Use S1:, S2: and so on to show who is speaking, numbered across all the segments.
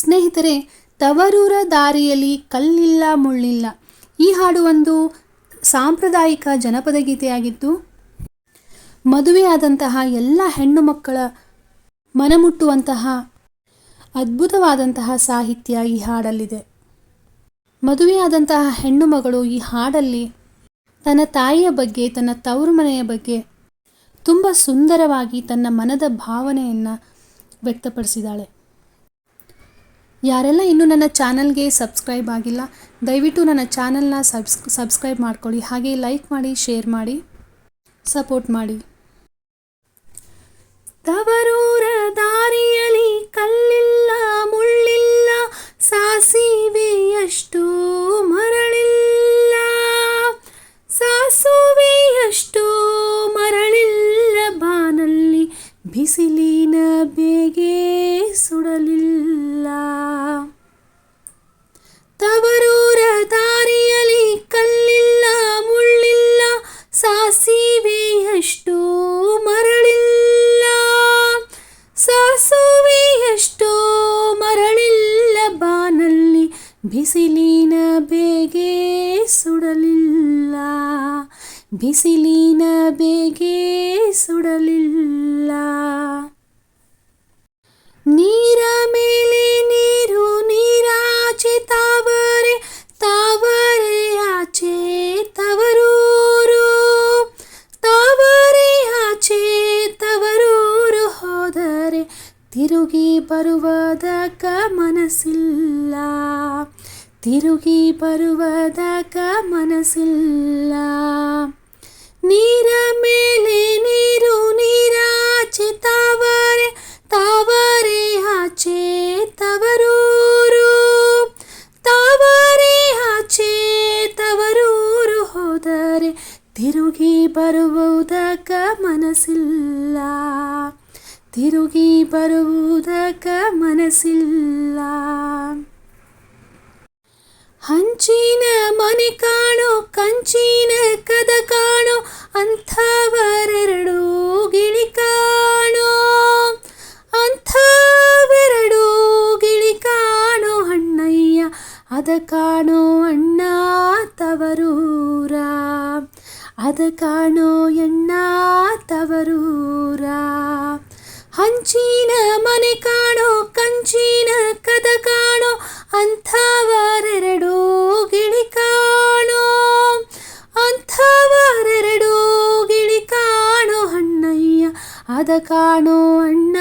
S1: ಸ್ನೇಹಿತರೆ, ತವರೂರ ದಾರಿಯಲ್ಲಿ ಕಲ್ಲಿಲ್ಲ ಮುಳ್ಳಿಲ್ಲ. ಈ ಹಾಡು ಒಂದು ಸಾಂಪ್ರದಾಯಿಕ ಜನಪದ ಗೀತೆಯಾಗಿದ್ದು ಮದುವೆಯಾದಂತಹ ಎಲ್ಲ ಹೆಣ್ಣು ಮಕ್ಕಳ ಮನಮುಟ್ಟುವಂತಹ ಅದ್ಭುತವಾದಂತಹ ಸಾಹಿತ್ಯ ಈ ಹಾಡಲ್ಲಿದೆ. ಮದುವೆಯಾದಂತಹ ಹೆಣ್ಣು ಮಗಳು ಈ ಹಾಡಲ್ಲಿ ತನ್ನ ತಾಯಿಯ ಬಗ್ಗೆ, ತನ್ನ ತವರು ಮನೆಯ ಬಗ್ಗೆ ತುಂಬ ಸುಂದರವಾಗಿ ತನ್ನ ಮನದ ಭಾವನೆಯನ್ನು ವ್ಯಕ್ತಪಡಿಸಿದ್ದಾಳೆ. ಯಾರೆಲ್ಲ ಇನ್ನೂ ನನ್ನ ಚಾನಲ್ಗೆ ಸಬ್ಸ್ಕ್ರೈಬ್ ಆಗಿಲ್ಲ, ದಯವಿಟ್ಟು ನನ್ನ ಚಾನಲ್ನ ಸಬ್ಸ್, ಸಬ್ಸ್ಕ್ರೈಬ್ ಮಾಡ್ಕೊಳ್ಳಿ. ಹಾಗೆ ಲೈಕ್ ಮಾಡಿ, ಶೇರ್ ಮಾಡಿ, ಸಪೋರ್ಟ್ ಮಾಡಿ. ಬಿಸಿಲಿನ ಬೇಗೆ ಸುಡಲಿಲ್ಲ. ನೀರ ತಿರುಗಿ ಬರುವುದಕ ಮನಸ್ಸಿಲ್ಲ. ನೀರ ಮೇಲೆ ನೀರು ನೀರಾಚೆ ತಾವರೆ ತಾವರೆ ಆಚೆ ತವರೂರು. ತಾವರೆ ಆಚೆ ತವರೂರು ಹೋದರೆ ತಿರುಗಿ ಬರುವುದಕ ಮನಸ್ಸಿಲ್ಲ. ತಿರುಗಿ ಬರುವುದಕ ಮನಸ್ಸಿಲ್ಲ. ಮನೆ ಕಾಣೋ, ಕಂಚಿನ ಕದ ಕಾಣೋ ಅಂಥವರೆರಡು ಗಿಳಿ ಕಾಣೋ. ಅಂಥವೆರಡು ಗಿಳಿ ಕಾಣೋ ಅಣ್ಣಯ್ಯ, ಅದ ಕಾಣೋ ಅಣ್ಣ ತವರೂರ. ಅದ ಕಾಣೋ ಎಣ್ಣ ತವರೂರ. ಅದ ಕಾಣೋ ಅಣ್ಣ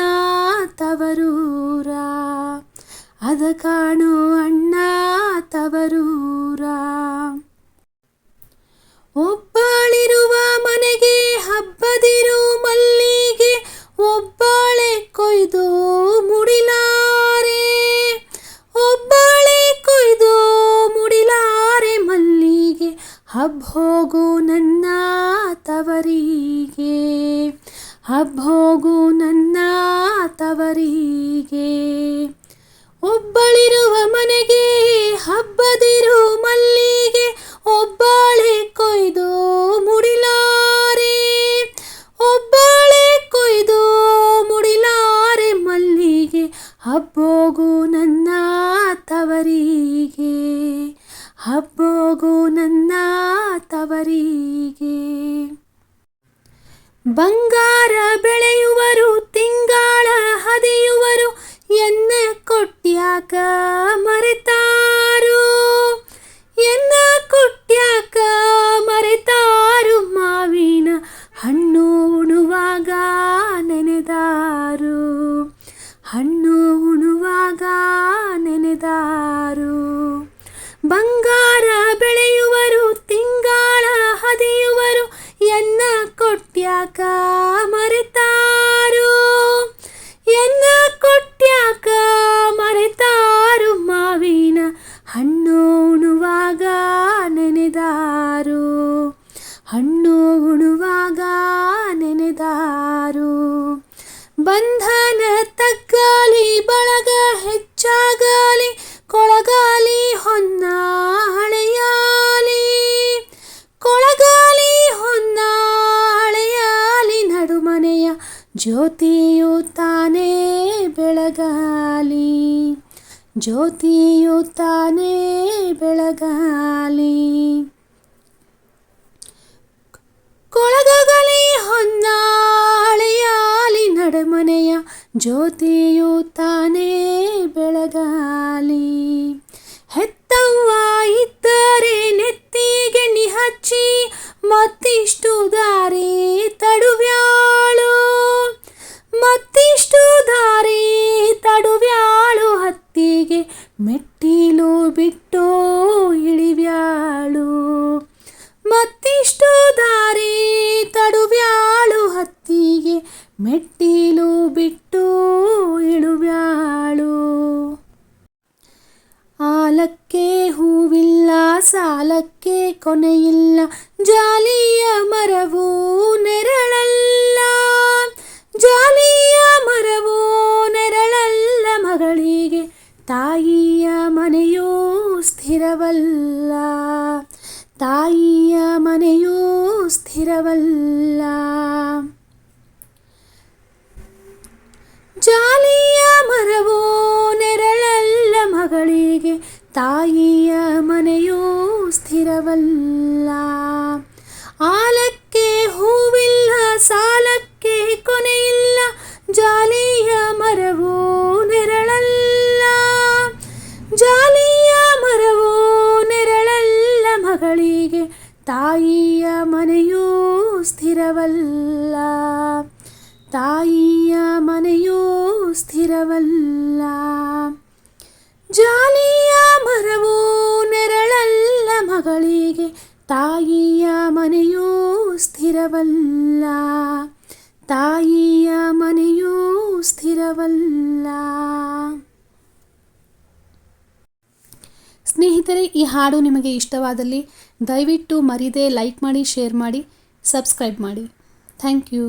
S1: ತವರೂರ. ಅದ ಕಾಣೋ ಅಣ್ಣ ತವರೂರ. ಒಬ್ಬಳಿರುವ ಮನೆಗೆ ಹಬ್ಬದಿರು ಮಲ್ಲಿಗೆ, ಒಬ್ಬಾಳೆ ಕೊಯ್ದು ಮುಡಿಲಾರೆ. ಒಬ್ಬಾಳೆ ಕೊಯ್ದು ಮುಡಿಲಾರೆ ಮಲ್ಲಿಗೆ ಹಬ್ಬೋಗು ನನ್ನ ತವರಿಗೆ ಹಬ್ಬೋಗು ನನ್ನ ತವರಿಗೆ. ಒಬ್ಬಳಿರುವ ಮನೆಗೆ ಹಬ್ಬದಿರು ಮಲ್ಲಿಗೆ, ಒಬ್ಬಳೆ ಕೊಯ್ದು ಮುಡಿಲಾರೆ. ಒಬ್ಬಳೆ ಕೊಯ್ದು ಮುಡಿಲಾರೆ ಮಲ್ಲಿಗೆ, ಹಬ್ಬೋಗು ನನ್ನ ತವರಿಗೆ. ಹಬ್ಬೋಗು ನನ್ನ ತವರಿಗೆ. ಬಂಗಾರ ಬೆಳೆಯುವರು ತಿಂಗಾಳ ಹದಿಯುವರು ಎನ್ನ ಕೊಟ್ಟ್ಯಾಕ ಮರೆತಾರು ಬಗ್ಗಾಲಿ ಬಳಗ ಹೆಚ್ಚಾಗಾಲಿ, ಕೊಳಗಾಲಿ ಹೊನ್ನ ಹಳೆಯಾಲಿ. ಕೊಳಗಾಲಿ ಹೊನ್ನ ಹಳೆಯಾಲಿ, ನಡುಮನೆಯ ಜ್ಯೋತಿಯು ತಾನೇ ಬೆಳಗಾಲಿ. ಜ್ಯೋತಿಯು ತಾನೇ ಬೆಳಗಾಲಿ. ಕೊಳಗಲಿ ಹೊನ್ನ ನಡಮನೆಯ ಕೊನೆಯಿಲ್ಲ ಜಾಲಿಯ ಮರವು ನೆರಳಲ್ಲ. ಜಾಲಿಯ ಮರವು ನೆರಳಲ್ಲ. ಮಗಳಿಗೆ ತಾಯಿಯ ಮನೆಯೂ ಸ್ಥಿರವಲ್ಲ. ತಾಯಿಯ ಮನೆಯೂ ಸ್ಥಿರವಲ್ಲ. ಜಾಲಿಯ ಮರವೋ ನೆರಳಲ್ಲ. ಮಗಳಿಗೆ ತಾಯಿಯ ಮನೆಯೂ ಸ್ಥಿರವಲ್ಲ. ಆಲಕ್ಕೆ ಹೂವಿಲ್ಲ, ಸಾಲಕ್ಕೆ ಕೊನೆಯಿಲ್ಲ, ಜಾಲಿಯ ಮರವೂ ನೆರಳಲ್ಲ. ಜಾಲಿಯ ಮರವೂ ನೆರಳಲ್ಲ, ಮಗಳಿಗೆ ತಾಯಿಯ ಮನೆಯೂ ಸ್ಥಿರವಲ್ಲ. ತಾಯಿಯ ಮನೆಯೂ ಸ್ಥಿರವಲ್ಲ. ಜಾಲಿಯ ತಾಯಿಯ ಮನೆಯೂ ಸ್ಥಿರವಲ್ಲ. ತಾಯಿಯ ಮನೆಯೂ ಸ್ಥಿರವಲ್ಲ. ಸ್ನೇಹಿತರೆ, ಈ ಹಾಡು ನಿಮಗೆ ಇಷ್ಟವಾದಲ್ಲಿ ದಯವಿಟ್ಟು ಮರಿದೇ ಲೈಕ್ ಮಾಡಿ, ಶೇರ್ ಮಾಡಿ, ಸಬ್ಸ್ಕ್ರೈಬ್ ಮಾಡಿ. Thank you.